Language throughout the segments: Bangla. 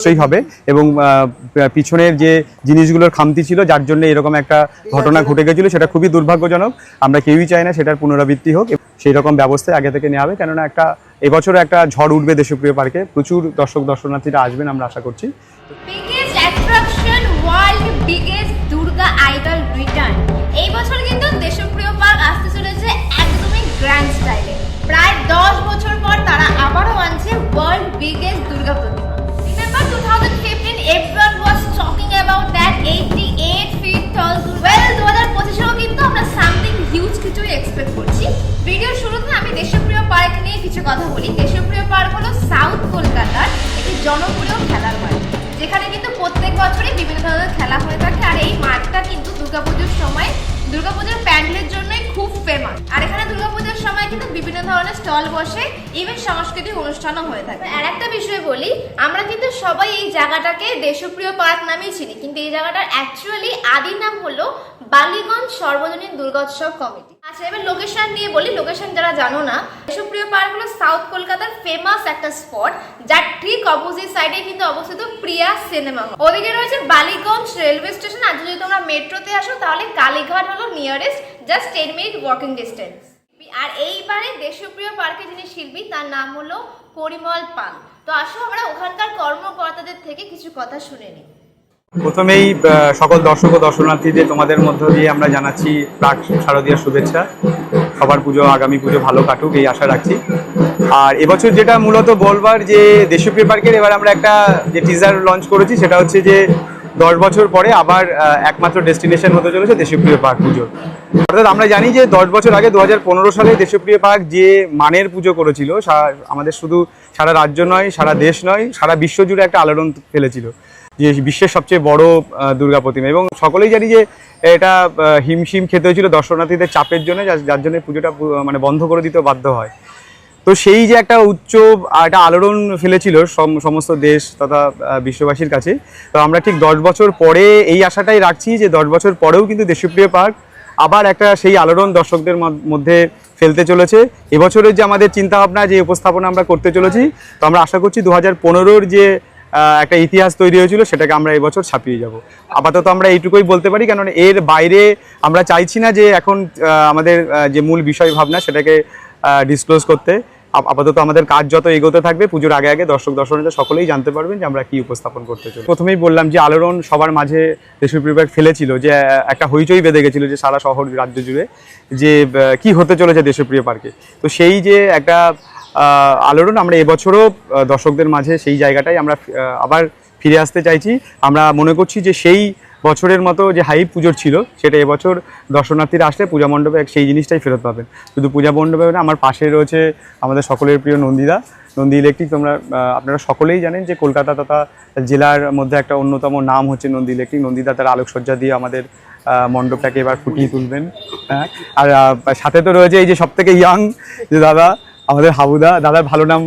নিশ্চয়ই হবে এবং পিছনের যে জিনিসগুলোর খামতি ছিল, যার জন্য এরকম একটা ঘটনা ঘটে গেছিল, সেটা খুবই দুর্ভাগ্যজনক। আমরা কেউই চাই না সেটার পুনরাবৃত্তি হোক। সেই রকম ব্যবস্থা আগে থেকে নেওয়া হবে। কেননা একটা এবছর একটা ঝড় উঠবে দেশপ্রিয় পার্কে। প্রচুর দর্শক, দর্শনার্থীরা আসবেন, আমরা আশা করছি। কথা বলি দেশপ্রিয় পার্ক হলো সাউথ কলকাতার একটি জনপ্রিয় খেলার মাঠ, যেখানে কিন্তু প্রত্যেক বছরই বিভিন্ন ধরনের খেলা হয়ে থাকে। আর এই মাঠটা কিন্তু দুর্গাপুজোর সময়, দুর্গাপুজোর প্যান্ডেলের জন্যই খুব ফেমাস আর এখানে দুর্গাপুজোর সময় কিন্তু বিভিন্ন ধরনের স্টল বসে ইভেন সাংস্কৃতিক অনুষ্ঠানও হয়ে থাকে। আর একটা বিষয় বলি, আমরা কিন্তু সবাই এই জায়গাটাকে দেশপ্রিয় পার্ক নামেই চিনি, কিন্তু এই জায়গাটার অ্যাকচুয়ালি আদি নাম হলো বালিগঞ্জ সর্বজনীন দুর্গোৎসব কমিটি। আচ্ছা এবার লোকেশন নিয়ে বলি। লোকেশন যারা জানো না, দেশপ্রিয় পার্ক হলো সাউথ কলকাতার ফেমাস একটা স্পট যার ঠিক অপোজিট সাইডে কিন্তু অবস্থিত প্রিয়া সিনেমা হল ওদিকে রয়েছে বালিগঞ্জ রেলওয়ে স্টেশন আর যদি তোমরা মেট্রোতে আসো, তাহলে কালীঘাট হলো nearest just ten minute walking distance আর এইবারে দেশপ্রিয় পার্কে যিনি শিল্পী, তার নাম হলো পরিমল পাল। তো আসো, আমরা ওখানকার কর্মকর্তাদের থেকে কিছু কথা শুনে নিই। প্রথমেই সকল দর্শক ও দর্শনার্থীদের তোমাদের মধ্য দিয়ে আমরা জানাচ্ছি প্রাক শারদীয়ার শুভেচ্ছা। সবার পুজো, আগামী পুজো ভালো কাটুক, এই আশা রাখছি। আর এবছর যেটা মূলত বলবার যে দেশপ্রিয় পার্কের, এবার আমরা একটা যে টিজার লঞ্চ করেছি, সেটা হচ্ছে যে দশ বছর পরে আবার একমাত্র ডেস্টিনেশন হতে চলেছে দেশপ্রিয় পার্ক পুজো অর্থাৎ আমরা জানি যে দশ বছর আগে দু হাজার পনেরো সালে দেশপ্রিয় পার্ক যে মানের পুজো করেছিল আমাদের শুধু সারা রাজ্য নয়, সারা দেশ নয়, সারা বিশ্ব জুড়ে একটা আলোড়ন ফেলেছিল। যে বিশ্বের সবচেয়ে বড় দুর্গা প্রতিমা। এবং সকলেই জানি যে এটা হিমশিম খেতে হয়েছিল দর্শনার্থীদের চাপের জন্য, যার- জন্য পুজোটা মানে বন্ধ করে দিতে বাধ্য হয়। তো সেই যে একটা উচ্চ একটা আলোড়ন ফেলেছিল সম- সমস্ত দেশ তথা বিশ্ববাসীর কাছে, তো আমরা ঠিক দশ বছর পরে এই আশাটাই রাখছি যে দশ বছর পরেও কিন্তু দেশপ্রিয় পার্ক আবার একটা সেই আলোড়ন দর্শকদের মধ্যে ফেলতে চলেছে। এবছরের যে আমাদের চিন্তাভাবনা, যে উপস্থাপনা আমরা করতে চলেছি, তো আমরা আশা করছি দু হাজার যে একটা ইতিহাস তৈরি হয়েছিল, সেটাকে আমরা এবছর ছাপিয়ে যাব। আপাতত আমরা এইটুকুই বলতে পারি কারণ এর বাইরে আমরা চাইছি না যে এখন আমাদের যে মূল বিষয় ভাবনা সেটাকে ডিসক্লোজ করতে। আপাতত আমাদের কাজ যত এগোতে থাকবে, পুজোর আগে আগে দর্শক, দর্শনীরা সকলেই জানতে পারবেন যে আমরা কি উপস্থাপন করতে চলি প্রথমেই বললাম যে আলোড়ন সবার মাঝে দেশের বিভাগ ফেলেছিল, যে একটা হইচই বেঁধে গেছিল যে সারা শহর রাজ্য জুড়ে যে কি হতে চলেছে দেশপ্রিয় পার্কে। তো সেই যে একটা আলোড়ন। আমরা এবছরও দর্শকদের মাঝে সেই জায়গাটাই আমরা আবার ফিরে আসতে চাইছি। আমরা মনে করছি যে সেই বছরের মতো যে হাই পুজোর ছিল, সেটা এবছর দর্শনার্থীরা আসলে পূজা মণ্ডপে সেই জিনিসটাই ফেরত পাবেন। শুধু পূজা মণ্ডপে না, আমার পাশে রয়েছে আমাদের সকলের প্রিয় নন্দিদা নন্দী ইলেকট্রিক, তোমরা আপনারা সকলেই জানেন যে কলকাতা তথা জেলার মধ্যে একটা অন্যতম নাম হচ্ছে নন্দী ইলেকট্রিক। নন্দিদা তার আলোকসজ্জা দিয়ে আমাদের মণ্ডপটাকে এবার ফুটিয়ে তুলবেন। হ্যাঁ? আর সাথে তো রয়েছে এই যে সব থেকে ইয়াং যে দাদা আমাদের হাবুদা দাদার ভালো নাম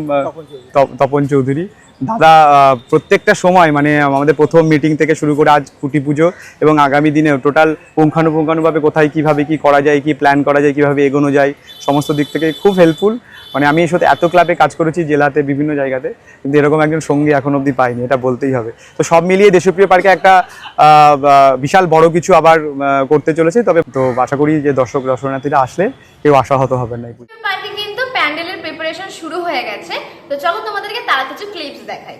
তপ- তপন চৌধুরী। দাদা প্রত্যেকটা সময় মানে আমাদের প্রথম মিটিং থেকে শুরু করে আজ কুটি পুজো এবং আগামী দিনে টোটাল পুঙ্খানুপুঙ্খানুভাবে কোথায় কীভাবে কি করা যায় কি প্ল্যান করা যায় কীভাবে এগোনো যায় সমস্ত দিক থেকে খুব হেল্পফুল মানে আমি সাথে এত ক্লাবে কাজ করেছি জেলাতে বিভিন্ন জায়গাতে কিন্তু এরকম একজন সঙ্গী এখন অবধি পাইনি এটা বলতেই হবে। তো সব মিলিয়ে দেশপ্রিয় পার্কে একটা বিশাল বড় কিছু আবার করতে চলেছে। তবে তো আশা করি যে দর্শক দর্শনার্থীরা আসলে কেউ আশাহত হবেন না এই পুজো পার্কে কিন্তু প্যান্ডেলের প্রিপারেশন শুরু হয়ে গেছে। তো চলো তোমাদেরকে তারা কিছু ক্লিপস দেখাই।